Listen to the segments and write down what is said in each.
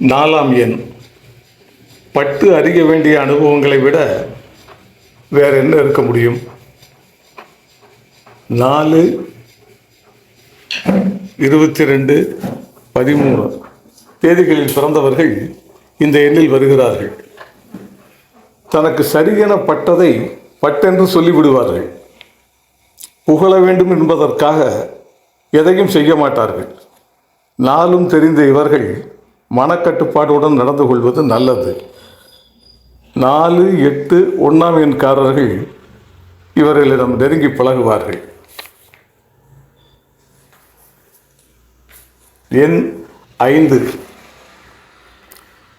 நாலாம் எண். பட்டு அறிய வேண்டிய அனுபவங்களை விட வேற என்ன இருக்க முடியும்? நாலு இருபத்தி ரெண்டு பதிமூணு. தேதிகளில் பிறந்தவர்கள் இந்த எண்ணில் வருகிறார்கள். தனக்கு சரியென பட்டதை பட்டென்று சொல்லிவிடுவார்கள். புகழ வேண்டும் என்பதற்காக எதையும் செய்ய மாட்டார்கள். நாளும் தெரிந்த இவர்கள் மனக்கட்டுப்பாடுடன் நடந்து கொள்வது நல்லது. நாலு எட்டு ஒன்றாம் எண்காரர்கள் இவர்களிடம் நெருங்கி பழகுவார்கள். எண் ஐந்து.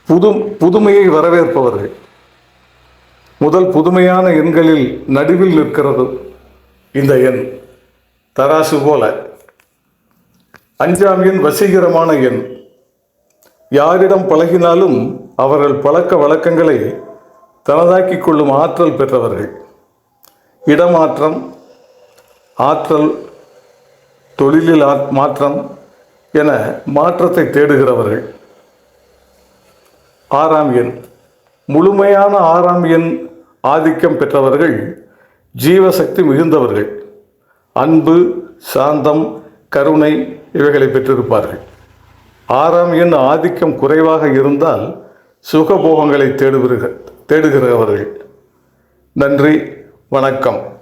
புது புதுமையை வரவேற்பவர்கள். முதல் புதுமையான எண்களில் நடுவில் நிற்கிறது இந்த எண். தராசு போல. அஞ்சாம் எண் வசீகரமான எண். யாரிடம் பழகினாலும் அவர்கள் பழக்க வழக்கங்களை தனதாக்கிக் கொள்ளும் ஆற்றல் பெற்றவர்கள். இடமாற்றம் ஆற்றல் தொழிலில் மாற்றம் என மாற்றத்தை தேடுகிறவர்கள். ஆறாம் எண். முழுமையான ஆறாம் எண் ஆதிக்கம் பெற்றவர்கள் ஜீவசக்தி மிகுந்தவர்கள். அன்பு சாந்தம் கருணை இவைகளை பெற்றிருப்பார்கள். ஆறாம் எண் ஆதிக்கம் குறைவாக இருந்தால் சுகபோகங்களை தேடுகிற தேடுகிறவர்கள். நன்றி வணக்கம்.